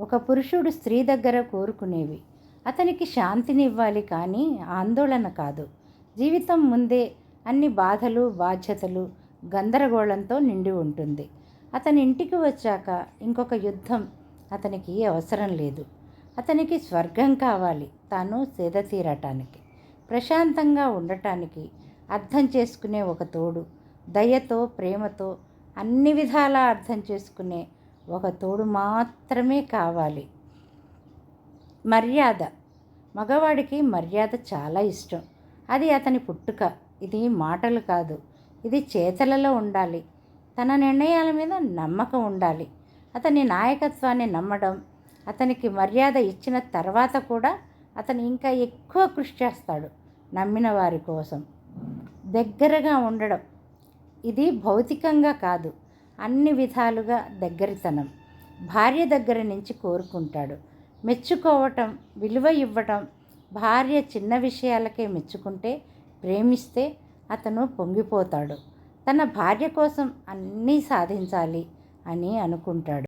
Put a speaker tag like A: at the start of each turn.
A: ఒక పురుషుడు స్త్రీ దగ్గర కోరుకునేవి. అతనికి శాంతిని ఇవ్వాలి కానీ ఆందోళన కాదు. జీవితం ముందే అన్ని బాధలు బాధ్యతలు గందరగోళంతో నిండి ఉంటుంది. అతని ఇంటికి వచ్చాక ఇంకొక యుద్ధం అతనికి అవసరం లేదు. అతనికి స్వర్గం కావాలి. తాను సేద తీరటానికి ప్రశాంతంగా ఉండటానికి అర్థం చేసుకునే ఒక తోడు దయతో ప్రేమతో అన్ని విధాలా అర్థం చేసుకునే ఒక తోడు మాత్రమే కావాలి. మర్యాద. మగవాడికి మర్యాద చాలా ఇష్టం. అది అతని పుట్టుక. ఇది మాటలు కాదు. ఇది చేతలలో ఉండాలి. తన నిర్ణయాల మీద నమ్మకం ఉండాలి. అతని నాయకత్వాన్ని నమ్మడం అతనికి మర్యాద ఇచ్చిన తర్వాత కూడా అతను ఇంకా ఎక్కువ కృషి చేస్తాడు నమ్మిన వారి కోసం. దగ్గరగా ఉండడం. ఇది భౌతికంగా కాదు. అన్ని విధాలుగా దగ్గరితనం. భార్య దగ్గర నుంచి కోరుకుంటాడు. మెచ్చుకోవటం విలువ ఇవ్వటం భార్య చిన్న విషయాలకే మెచ్చుకుంటే ప్రేమిస్తే అతను పొంగిపోతాడు. తన భార్య కోసం అన్నీ సాధించాలి అని అనుకుంటాడు.